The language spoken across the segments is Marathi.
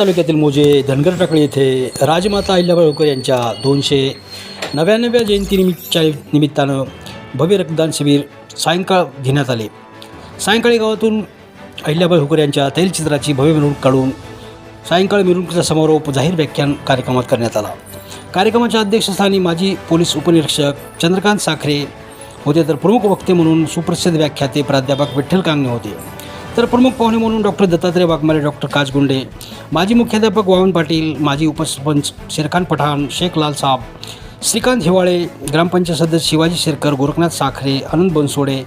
तालुक्यातील मोजे धनगर टाकळी येथे राजमाता अहिल्याबाई होळकर यांच्या दोनशे नव्याण्णव्या जयंतीनिमित्तच्या निमित्तानं भव्य रक्तदान शिबिर सायंकाळ घेण्यात आले. सायंकाळी गावातून अहिल्याबाई होळकर यांच्या तैलचित्राची भव्य मिरवणूक काढून सायंकाळी मिरवणुकीचा समारोप जाहीर व्याख्यान कार्यक्रमात करण्यात आला. कार्यक्रमाच्या अध्यक्षस्थानी माजी पोलीस उपनिरीक्षक चंद्रकांत साखरे होते तर प्रमुख वक्ते म्हणून सुप्रसिद्ध व्याख्याते प्राध्यापक विठ्ठल कांगणे होते. तर प्रमुख पाहुणे म्हणून डॉक्टर दत्तात्रय वाघमारे डॉक्टर काचगुंडे माजी मुख्याध्यापक वामन पाटील माजी उपसरपंच शेरखान पठाण शेख लाल साब श्रीकांत हिवाळे ग्रामपंचायत सदस्य शिवाजी शेरकर गोरखनाथ साखरे आनंद बनसोडे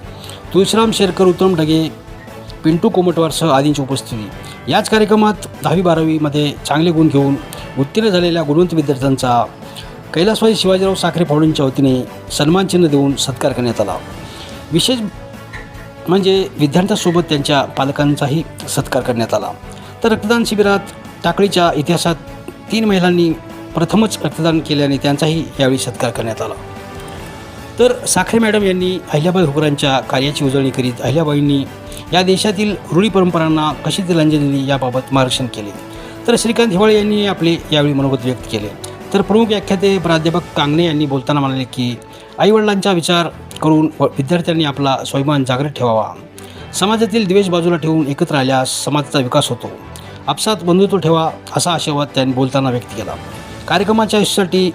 तुळशीराम शेरकर उत्तम ढगे पिंटू कोमटवारसह आदींची उपस्थिती. याच कार्यक्रमात दहावी बारावीमध्ये चांगले गुण घेऊन उत्तीर्ण झालेल्या गुणवंत विद्यार्थ्यांचा कैलासवाजी शिवाजीराव साखरे फाउंडेशनच्या वतीने सन्मानचिन्ह देऊन सत्कार करण्यात आला. विशेष म्हणजे विद्यार्थ्यांसोबत त्यांच्या पालकांचाही सत्कार करण्यात आला. तर रक्तदान शिबिरात टाकळीच्या इतिहासात तीन महिलांनी प्रथमच रक्तदान केल्याने त्यांचाही यावेळी सत्कार करण्यात आला. तर साखरे मॅडम यांनी अहिल्याबाई होकरांच्या कार्याची उजळणी करीत अहिल्याबाईंनी या देशातील रूढी परंपरांना कशी तिलांजली दिली याबाबत मार्गदर्शन केले. तर श्रीकांत हिवाळे यांनी आपले यावेळी मनोगत व्यक्त केले. तर प्रमुख व्याख्याते प्राध्यापक कांगणे यांनी बोलताना म्हणाले की आईवडिलांचा विचार करून व विद्यार्थ्यांनी आपला स्वाभिमान जागृत ठेवावा. समाजातील द्वेष बाजूला ठेवून एकत्र आल्यास समाजाचा विकास होतो. आपसात बंधुत्व ठेवा असा आशावाद त्यांनी बोलताना व्यक्त केला. कार्यक्रमाच्या यशासाठी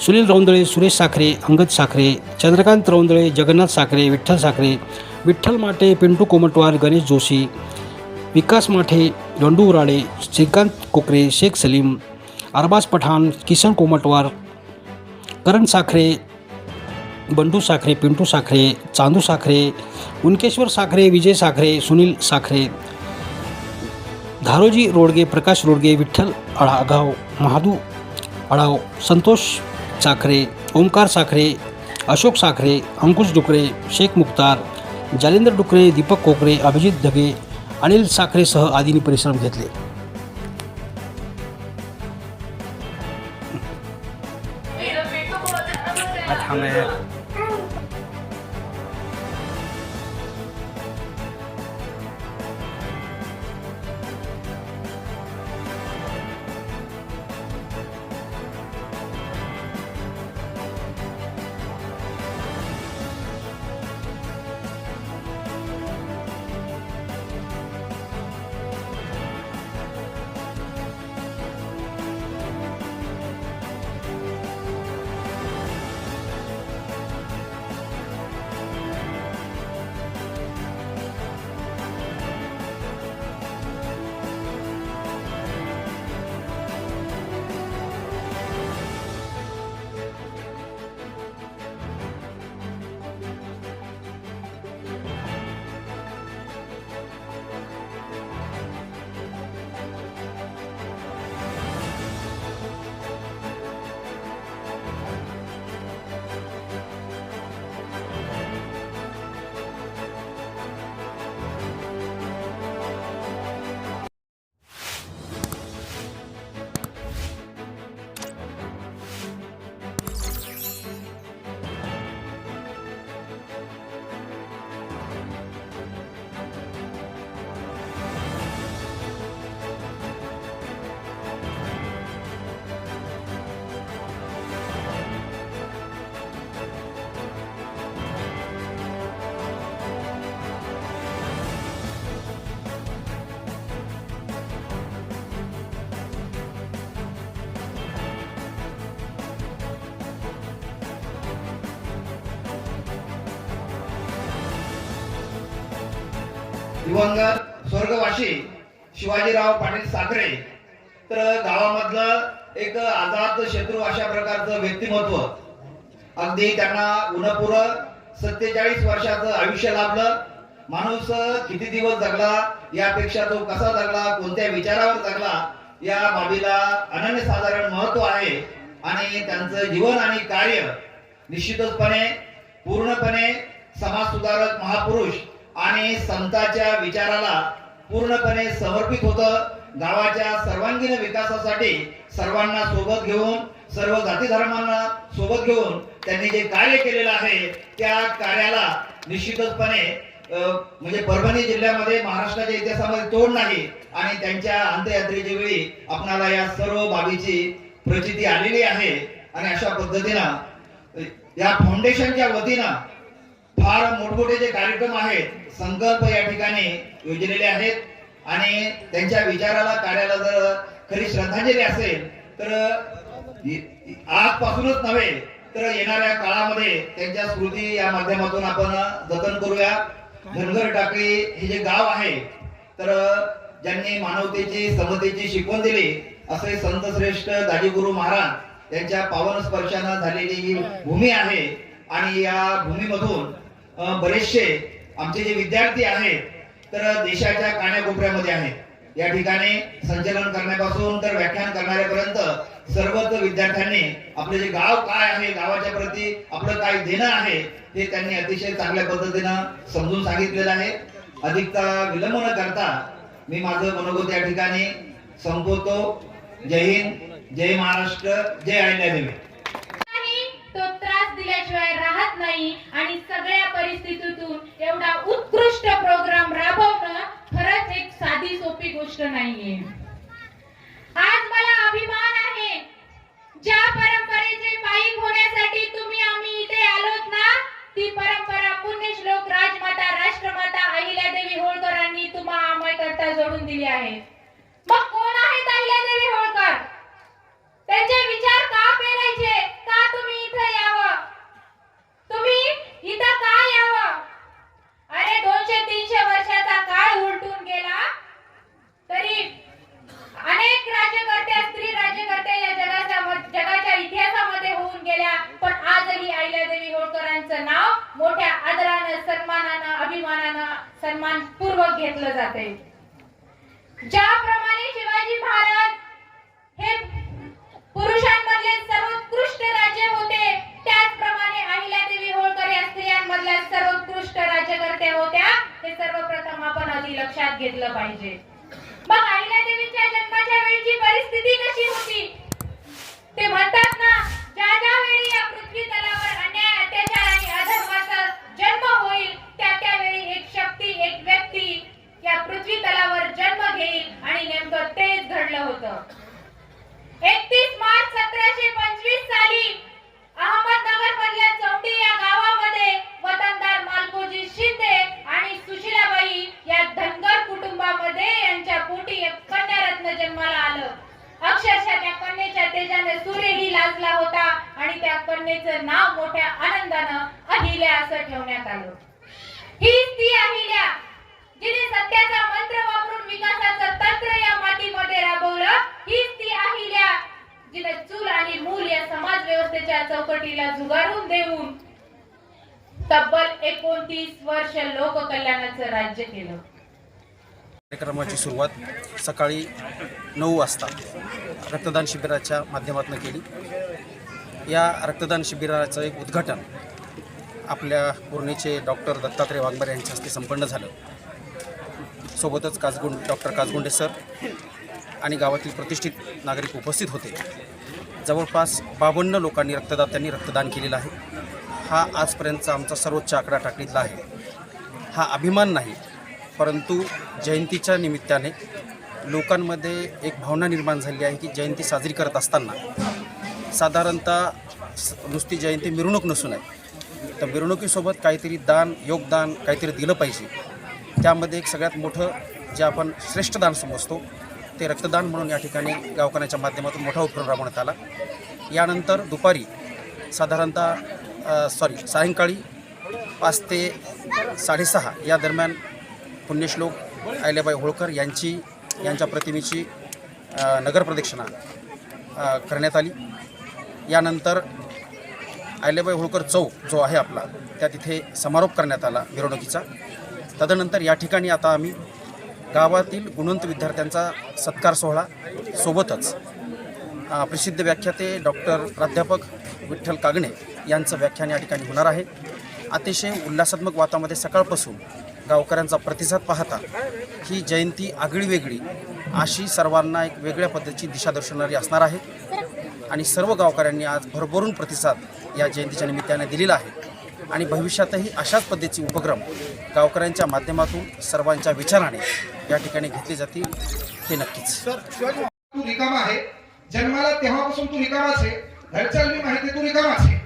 सुनील रौंदळे सुरेश साखरे अंगद साखरे चंद्रकांत रौंदळे जगन्नाथ साखरे विठ्ठल साखरे विठ्ठल माटे पिंटू कोमटवार गणेश जोशी विकास माठे गंडू उराळे श्रीकांत कोकरे शेख सलीम अरबाज पठाण किसन कोमटवार करण साखरे बंडू साखरे पिंटू साखरे चांदू साखरे उनकेश्वर साखरे विजय साखरे सुनील साखरे धारोजी रोडगे प्रकाश रोडगे विठ्ठल आढाव महादू आढाव संतोष साखरे ओंकार साखरे अशोक साखरे अंकुश डुकरे शेख मुख्तार जालेंद्र डुकरे दीपक कोकरे अभिजित धगे अनिल साखरेसह आदींनी परिश्रम घेतले. दिवंगत स्वर्गवासी शिवाजीराव पाटील साखरे. तर गावामधलं एक आझाद शत्रू अशा प्रकारचं व्यक्तिमत्व. अगदी त्यांना उन्हपुर सत्तेचाळीस वर्षाचं आयुष्य लाभलं. माणूस किती दिवस जगला यापेक्षा तो कसा जगला कोणत्या विचारावर जगला या बाबीला अनन्यसाधारण महत्त्व आहे. आणि त्यांचं जीवन आणि कार्य निश्चितचपणे पूर्णपणे समाज सुधारक महापुरुष आणि संतांच्या विचाराला पूर्णपणे समर्पित होतं. गावाच्या सर्वांगीण विकासासाठी सर्वांना सोबत घेऊन सर्व जाती धर्मांना सोबत घेऊन त्यांनी जे कार्य केलेलं आहे त्या कार्याला निश्चितचपणे म्हणजे परभणी जिल्ह्यामध्ये महाराष्ट्राच्या इतिहासामध्ये तोड नाही. आणि त्यांच्या अंत्ययात्रेच्या वेळी आपणाला या सर्व बाबीची प्रचिती आलेली आहे. आणि अशा पद्धतीनं या फाउंडेशनच्या वतीनं फार मोठमोठे जे कार्यक्रम आहेत संकल्प या ठिकाणी योजलेले आहेत. आणि त्यांच्या विचाराला कार्याला जर खरी श्रद्धांजली असेल तर आजपासूनच नव्हे तर येणाऱ्या काळामध्ये त्यांच्या स्मृती या माध्यमातून आपण जतन करूया. धनगर टाकळी हे जे गाव आहे तर ज्यांनी मानवतेची समतेची शिकवण दिली असे संत श्रेष्ठ दाजीगुरु महाराज यांच्या पावन स्पर्शानं झालेली ही भूमी आहे. आणि या भूमीमधून बरेचसे आमचे जे विद्यार्थी आहेत तर देशाच्या काण्याकोपऱ्यामध्ये आहेत. या ठिकाणी संचलन करण्यापासून तर व्याख्यान करणाऱ्यापर्यंत सर्वच विद्यार्थ्यांनी आपले जे गाव काय आहे गावाच्या प्रती आपलं काय देणं आहे हे त्यांनी अतिशय चांगल्या पद्धतीनं समजून सांगितलेलं आहे. अधिकता विलंब न करता मी माझं मनोगत या ठिकाणी संपवतो. जय हिंद जय महाराष्ट्र जय अहिल्यादेवी नाही, राहत नाही आणि सगळ्या परिस्थितीतून एवढा उत्कृष्ट प्रोग्राम राबवणं खरंच एक साधी सोपी गोष्ट नाहीये. आज मला अभिमान आहे. ज्या परंपरेचे पायी होण्यासाठी तुम्ही आम्ही इथे आलोत ना ती परंपरा पुण्यश्लोक राजमाता राष्ट्रमाता अहिल्यादेवी होळकरांनी तुम्हा आम्हा करता जोडून दिली आहे मग कोण आहेत अहिल्यादेवी होळकर त्यांचे विचार का पेरायचे का तुम्ही इथं यावं तुम्ही इथं का यावं अरे दोनशे तीनशे वर्षाचा काळ उलटून गेला तरी अनेक राज्यकर्त्या स्त्री राज्यकर्त्या या जगाच्या मध- जगाच्या इतिहासामध्ये होऊन गेल्या पण आजही अहिल्यादेवी होळकरांचं नाव मोठ्या आदरानं सन्मानानं अभिमानानं सन्मानपूर्वक घेतलं जाते. ज्याप्रमाणे शिवाजी महाराज हे पुरुषांमधले सर्वोत्कृष्ट राज्य होते त्याचप्रमाणे अहिल्यादेवी होळकर या स्त्रियांमधल्या सर्वोत्कृष्ट राज्यकर्त्या होत्या हे सर्वप्रथम आपण आधी लक्षात घेतलं पाहिजे. मग अहिल्यादेवीच्या जन्माच्या वेळची परिस्थिती कशी होती? ते म्हणतात ना ज्या ज्या वेळी या पृथ्वी तलावर अन्याय अत्याचार आणि अधर्माचा जन्म होईल त्या त्यावेळी एक शक्ती एक व्यक्ती या पृथ्वी तलावर जन्म घेईल आणि नेमकं तेच घडलं होतं. एकतीस मार्च सतराशे पंचवीस साली अहमदनगर मधल्या चौंडी या गावामध्ये वतनदार मालकोजी शिंदे आणि सुशीलाबाई या धनगर कुटुंबामध्ये यांच्या पोटी एक कन्यारत्न जन्माला आलं अक्षरशः त्या कन्येच्या तेजाने सूर्यही लाजला होता आणि त्या कन्येचं नाव मोठ्या आनंदानं अहिल्या असं ठेवण्यात आलं हीच ती अहिल्या जिने सत्याचा मंत्र वापरून विकासाचं तंत्र या मातीमध्ये राबवलं हीच ती अहिल्या जिने चूल आणि मूल या समाज चौकटीला देऊन तब्बल एकोणतीस वर्ष लोककल्याणाचं राज्य केलं. कार्यक्रमाची सुरुवात सकाळी नऊ वाजता रक्तदान शिबिराच्या माध्यमातून केली. या रक्तदान शिबिराचं एक उद्घाटन आपल्या पूर्णेचे डॉक्टर दत्तात्रय वाघमारे यांच्या हस्ते संपन्न झालं. सोबतच काजगुंड डॉक्टर काजगुंडे सर आणि गावातील प्रतिष्ठित नागरिक उपस्थित होते. जवळपास बावन्न लोकांनी रक्तदात्यांनी रक्तदान केलेलं आहे. हा आजपर्यंतचा आमचा सर्वोच्च आकडा टाकलेला आहे. हा अभिमान नाही परंतु जयंतीच्या निमित्ताने लोकांमध्ये एक भावना निर्माण झाली आहे की जयंती साजरी करत असताना साधारणतः स- नुसती जयंती मिरवणूक नसून आहे. तर मिरवणुकीसोबत काहीतरी दान योगदान काहीतरी दिलं पाहिजे. त्यामध्ये एक सगळ्यात मोठं जे आपण श्रेष्ठ दान समजतो ते रक्तदान म्हणून या ठिकाणी गावकऱ्यांच्या माध्यमातून मोठा उपक्रम राबवण्यात आला. यानंतर दुपारी साधारणतः सॉरी सायंकाळी पाच ते साडेसहा या दरम्यान पुण्यश्लोक अहिल्याबाई होळकर यांची यांच्या प्रतिमेची नगर प्रदक्षिणा करण्यात आली. यानंतर अहिल्याबाई होळकर चौक जो आहे आपला त्या तिथे समारोप करण्यात आला मिरवणुकीचा. तदनंतर या ठिकाणी आता आम्ही गावातील गुणवंत विद्यार्थ्यांचा सत्कार सोहळा सोबतच प्रसिद्ध व्याख्याते डॉक्टर प्राध्यापक विठ्ठल कागणे यांचं व्याख्यान या ठिकाणी होणार आहे. अतिशय उल्हासात्मक वातामध्ये सकाळपासून गावकऱ्यांचा प्रतिसाद पाहता ही जयंती आगळी वेगळी अशी सर्वांना एक वेगळ्या पद्धतीची दिशा दर्शवणारी असणार आहे. आणि सर्व गावकऱ्यांनी आज भरभरून प्रतिसाद या जयंतीच्या निमित्ताने दिलेला आहे. आणि भविष्यातही अशाच पद्धतीचे उपक्रम गावकऱ्यांच्या माध्यमातून सर्वांच्या विचाराने या ठिकाणी घेतली जातील हे नक्कीच. तू रिकामा आहे. जन्माला तेव्हापासून तू रिकामाच आहे. घरच्या मी माहिती तू रिकामाच आहे.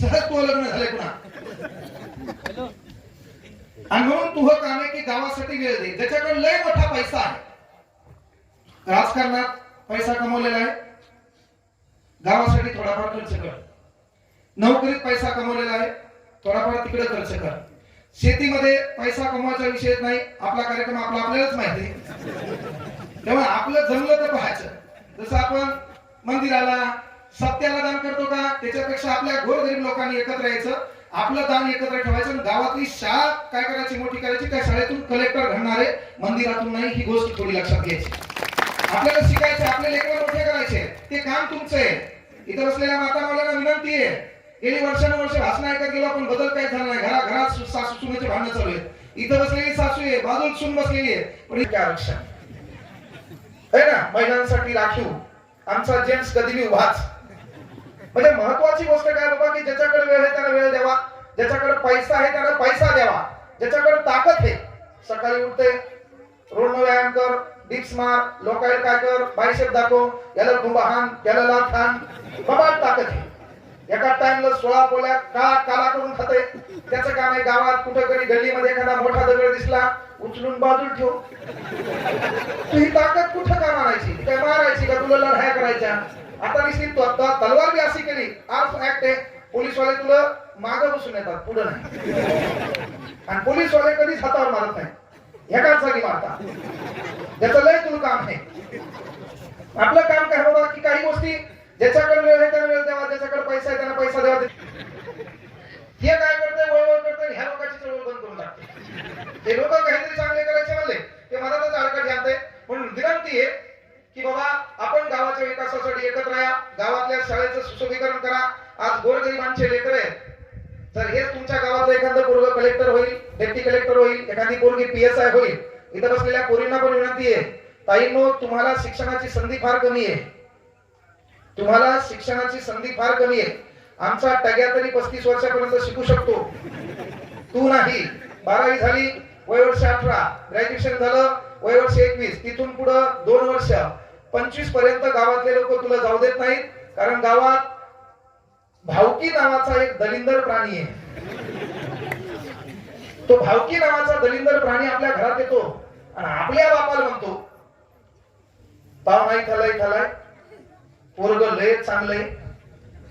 सहज तू लग्न झालंय पुन्हा. आणि म्हणून तू काम आहे की गावासाठी वेळ दे. ज्याच्याकडे लय मोठा पैसा आहे. राजकारणात पैसा कमवलेला आहे. गावासाठी थोडाफार खर्च कर. नोकरीत पैसा कमवलेला आहे. थोडाफार तिकडे खर्च कर. शेतीमध्ये पैसा कमवायचा विषय नाही. आपला कार्यक्रम आपला आपल्यालाच माहिती आहे. तेव्हा आपलं जमलं तर पाहायचं. जसं आपण मंदिराला सत्याला दान करतो का त्याच्यापेक्षा आपल्या गोरगरीब लोकांनी एकत्र यायचं. आपलं दान एकत्र ठेवायचं आणि गावातली शाळा काय करायची मोठी करायची त्या शाळेतून कलेक्टर घडणारे मंदिरातून नाही ही गोष्ट थोडी लक्षात घ्यायची. आपल्याला शिकायचे आपले लेकर मोठे करायचे. ते काम तुमचं आहे. इथं असलेल्या माता मला विनंती आहे. गेली वर्षानुवर्ष भाषण ऐकत गेलो पण बदल काय झाला नाही? घरा घरात सासू सुनेचे भांडण चालू आहे इथं बसलेली सासू आहे बाजूला सून बसलेली आहे. पण इतके आरक्षण. आहे ना? महिलांसाठी राखीव. आमचा जेंट्स कधी उभाच. म्हणजे महत्वाची गोष्ट काय बाबा की ज्याच्याकडे वेळ आहे त्याला वेळ द्यावा. ज्याच्याकडे पैसा आहे त्याला पैसा द्यावा. ज्याच्याकडे ताकद आहे सकाळी उठते रोड व्यायाम कर डिप्स मार लोकायला काय कर बायशेप दाखव याला कुंभा हान याला लाथ हान बाबा ताकद आहे. एका टाइमला सोळा पोल्या का काला करून खाते त्याचं काम आहे गावात कुठं तरी गल्लीमध्ये एखादा मोठा दगड दिसला उचलून बाजूला ठेव. तू ही ताकद कुठं काम आणायची काय मारायची का? तुला लढाया करायच्या? आता निश्चित तू आता तलवार बी अशी केली. आज ऍक्ट आहे. पोलीसवाले तुला मागं बसून येतात पुढं नाही. आणि पोलीसवाले कधीच हातावर मारत नाही. एकाच जागी मारतात. त्याचं लय तुला काम आहे. आपलं काम काय बाबा की काही गोष्टी ज्याच्याकडे वेळ आहे त्याला वेळ द्यावा ज्याच्याकडे पैसा आहे त्याला पैसा द्यावा हे काय करतंय? वळवळ करते ह्या लोकांची चळवळ बंद करून टाकते ते लोक काहीतरी चांगले करायचे म्हणले ते मनातच अडकत आणते म्हणून विनंती आहे की बाबा आपण गावाच्या विकासासाठी एकत्र राहा गावातल्या शाळेचं सुशोभीकरण करा. आज गोरगरिबांचे लेकर आहेत. जर हेच तुमच्या गावातलं एखादं पोरग कलेक्टर होईल डेप्टी कलेक्टर होईल एखादी पोरगी पी एस आय होईल. इथं बसलेल्या पोरींना पण विनंती आहे ताईंनो तुम्हाला शिक्षणाची संधी फार कमी आहे. तुम्हाला शिक्षणाची संधी फार कमी आहे. आमचा टग्या तरी पस्तीस वर्षापर्यंत शिकू शकतो. तू नाही. बारावी झाली वय वर्ष अठरा. ग्रॅज्युएशन झालं वय वर्ष एकवीस. तिथून पुढं दोन वर्ष. पंचवीसपर्यंत गावातले लोक तुला जाऊ देत नाहीत कारण गावात भावकी नावाचा एक दलिंदर प्राणी आहे. तो भावकी नावाचा दलिंदर प्राणी आपल्या घरात येतो आणि आपल्या बापाला म्हणतो पाव नाही खालाय खालाय पोरग लय चांगलंय.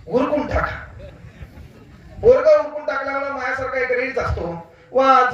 उरकून टाका. पोरग उरकून टाकल्यामुळे माझ्यासारखा एक रेडीच असतो. वा